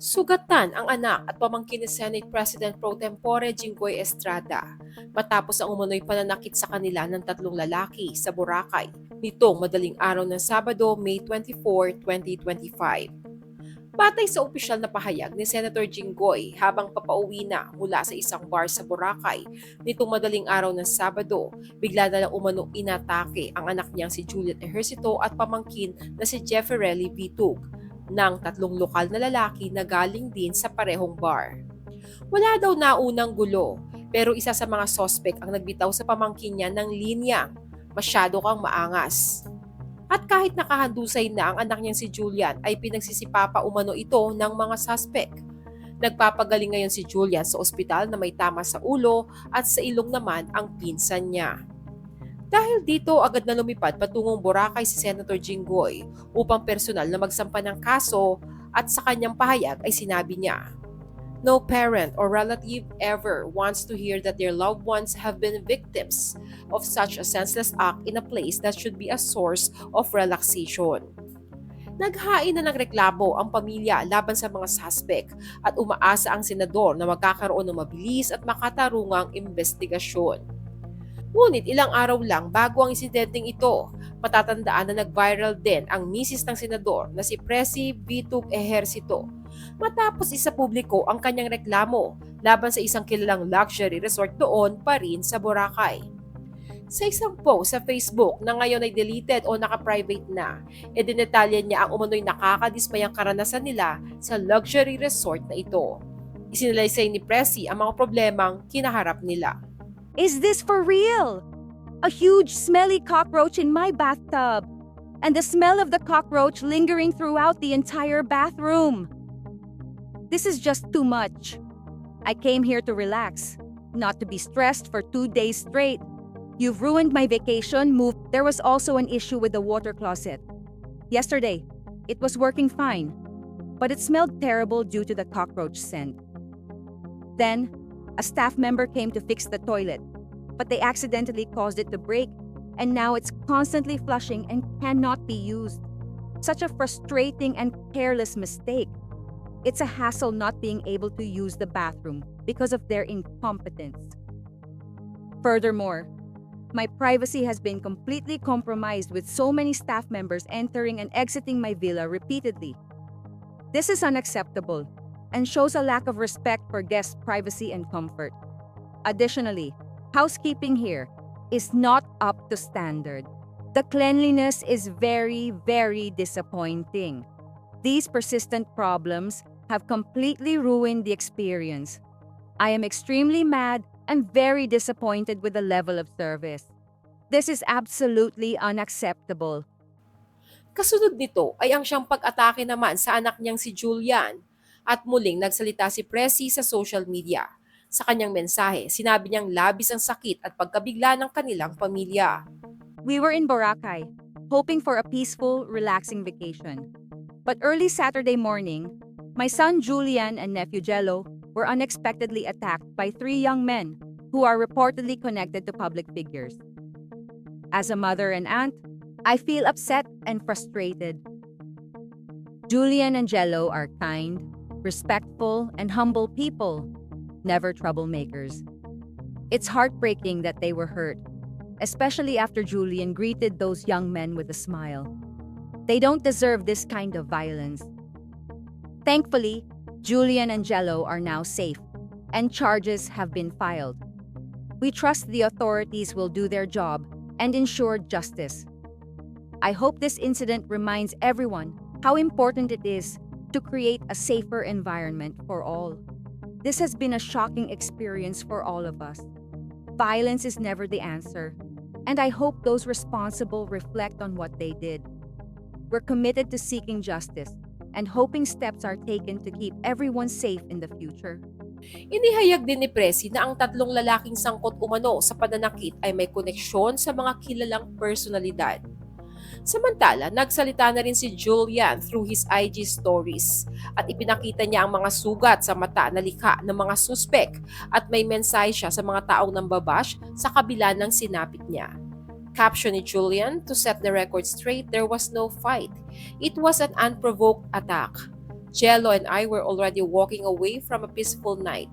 Sugatan ang anak at pamangkin ni Senate President Pro Tempore Jinggoy Estrada matapos ang umunoy pananakit sa kanila ng tatlong lalaki sa Boracay nitong madaling araw ng Sabado, May 24, 2025. Batay sa opisyal na pahayag ni Senator Jinggoy habang papauwi na mula sa isang bar sa Boracay nitong madaling araw ng Sabado, bigla na lang umano inatake ang anak niyang si Juliet Ejercito at pamangkin na si Jefferelli Bitug ng tatlong lokal na lalaki na galing din sa parehong bar. Wala daw naunang gulo, pero isa sa mga sospek ang nagbitaw sa pamangkin niya ng linyang, masyado kang maangas. At kahit nakahandusay na ang anak niyang si Julian ay pinagsisipapa umano ito ng mga suspect. Nagpapagaling ngayon si Julian sa ospital na may tama sa ulo at sa ilong naman ang pinsan niya. Dahil dito, agad na lumipad patungong Boracay si Senator Jinggoy upang personal na magsampa ng kaso at sa kanyang pahayag ay sinabi niya, No parent or relative ever wants to hear that their loved ones have been victims of such a senseless act in a place that should be a source of relaxation. Naghain na ng reklamo ang pamilya laban sa mga suspect at umaasa ang senador na magkakaroon ng mabilis at makatarungang investigasyon. Ngunit ilang araw lang bago ang insidenteng ito, matatandaan na nag-viral din ang misis ng senador na si Presi Bitug Ejercito matapos isa publiko ang kanyang reklamo laban sa isang kilalang luxury resort doon pa rin sa Boracay. Sa isang post sa Facebook na ngayon ay deleted o naka-private na, edinetalya niya ang umano'y nakakadismayang karanasan nila sa luxury resort na ito. Isinalaysay ni Presi ang mga problemang kinaharap nila. Is this for real? A huge smelly cockroach in my bathtub. And the smell of the cockroach lingering throughout the entire bathroom. This is just too much. I came here to relax, not to be stressed for two days straight. You've ruined my vacation move. There was also an issue with the water closet. Yesterday, it was working fine, but it smelled terrible due to the cockroach scent. Then, a staff member came to fix the toilet, but they accidentally caused it to break, and now it's constantly flushing and cannot be used. Such a frustrating and careless mistake. It's a hassle not being able to use the bathroom because of their incompetence. Furthermore, my privacy has been completely compromised with so many staff members entering and exiting my villa repeatedly. This is unacceptable and shows a lack of respect for guests' privacy and comfort. Additionally, housekeeping here is not up to standard. The cleanliness is very, very disappointing. These persistent problems have completely ruined the experience. I am extremely mad and very disappointed with the level of service. This is absolutely unacceptable. Kasunod nito ay ang siyang pag-atake naman sa anak niyang si Julian at muling nagsalita si Presi sa social media. Sa kanyang mensahe, sinabi niyang labis ang sakit at pagkabigla ng kanilang pamilya. We were in Boracay, hoping for a peaceful, relaxing vacation. But early Saturday morning, my son Julian and nephew Jello were unexpectedly attacked by three young men who are reportedly connected to public figures. As a mother and aunt, I feel upset and frustrated. Julian and Jello are kind, respectful, and humble people, never troublemakers. It's heartbreaking that they were hurt, especially after Julian greeted those young men with a smile. They don't deserve this kind of violence. Thankfully, Julian and Jello are now safe, and charges have been filed. We trust the authorities will do their job and ensure justice. I hope this incident reminds everyone how important it is to create a safer environment for all. This has been a shocking experience for all of us. Violence is never the answer, and I hope those responsible reflect on what they did. We're committed to seeking justice and hoping steps are taken to keep everyone safe in the future. Inihayag din ni Presi na ang tatlong lalaking sangkot umano sa pananakit ay may koneksyon sa mga kilalang personalidad. Samantala, nagsalita na rin si Julian through his IG stories at ipinakita niya ang mga sugat sa mata na likha ng mga suspek at may mensahe siya sa mga taong nambabash sa kabila ng sinapit niya. Caption ni Julian, to set the record straight, there was no fight. It was an unprovoked attack. Jello and I were already walking away from a peaceful night,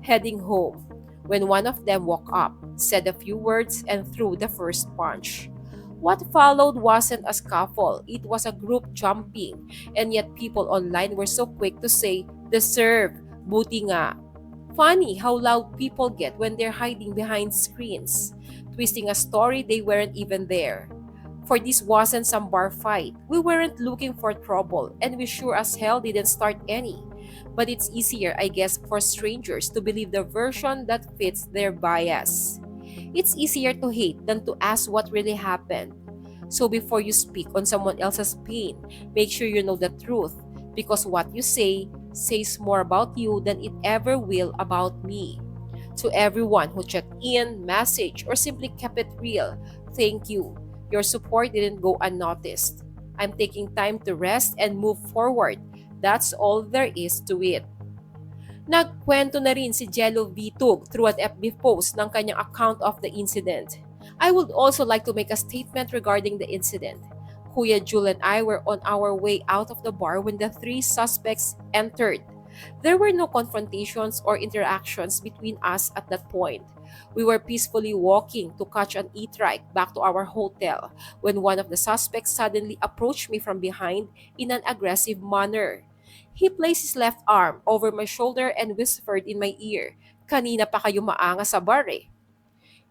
heading home, when one of them woke up, said a few words, and threw the first punch. What followed wasn't a scuffle, it was a group jumping, and yet people online were so quick to say, deserve, buti nga. Funny how loud people get when they're hiding behind screens, twisting a story they weren't even there. For this wasn't some bar fight. We weren't looking for trouble, and we sure as hell didn't start any. But it's easier, I guess, for strangers to believe the version that fits their bias. It's easier to hate than to ask what really happened. So before you speak on someone else's pain, make sure you know the truth because what you say says more about you than it ever will about me. To everyone who checked in, messaged, or simply kept it real, thank you. Your support didn't go unnoticed. I'm taking time to rest and move forward. That's all there is to it. Nagkwento na rin si Jello Vitug through an FB post ng kanyang account of the incident. I would also like to make a statement regarding the incident. Kuya Jul and I were on our way out of the bar when the three suspects entered. There were no confrontations or interactions between us at that point. We were peacefully walking to catch an e-trike back to our hotel when one of the suspects suddenly approached me from behind in an aggressive manner. He placed his left arm over my shoulder and whispered in my ear, Kanina pa kayo maanga sa bar eh.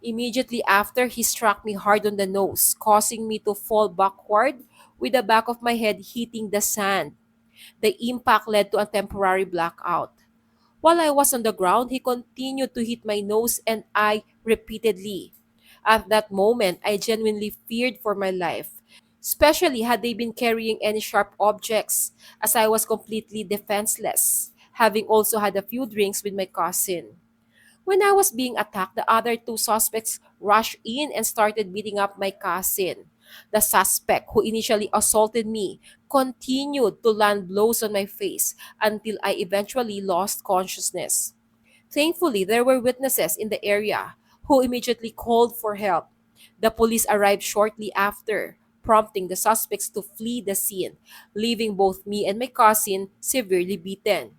Immediately after, he struck me hard on the nose, causing me to fall backward with the back of my head hitting the sand. The impact led to a temporary blackout. While I was on the ground, he continued to hit my nose and eye repeatedly. At that moment, I genuinely feared for my life, especially had they been carrying any sharp objects, as I was completely defenseless, having also had a few drinks with my cousin. When I was being attacked, the other two suspects rushed in and started beating up my cousin. The suspect, who initially assaulted me, continued to land blows on my face until I eventually lost consciousness. Thankfully, there were witnesses in the area who immediately called for help. The police arrived shortly after, prompting the suspects to flee the scene, leaving both me and my cousin severely beaten.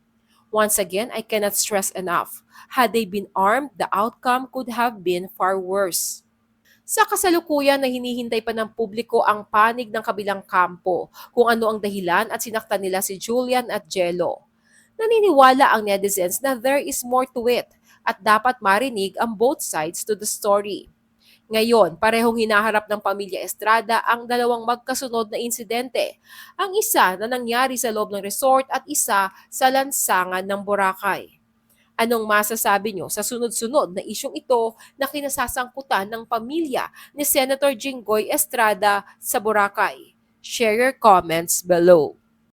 Once again, I cannot stress enough. Had they been armed, the outcome could have been far worse. Sa kasalukuyan na hinihintay pa ng publiko ang panig ng kabilang kampo kung ano ang dahilan at sinaktan nila si Julian at Jello. Naniniwala ang netizens na there is more to it at dapat marinig ang both sides to the story. Ngayon, parehong hinaharap ng pamilya Estrada ang dalawang magkasunod na insidente. Ang isa na nangyari sa loob ng resort at isa sa lansangan ng Boracay. Anong masasabi nyo sa sunod-sunod na isyong ito na kinasasangkutan ng pamilya ni Senator Jinggoy Estrada sa Boracay? Share your comments below.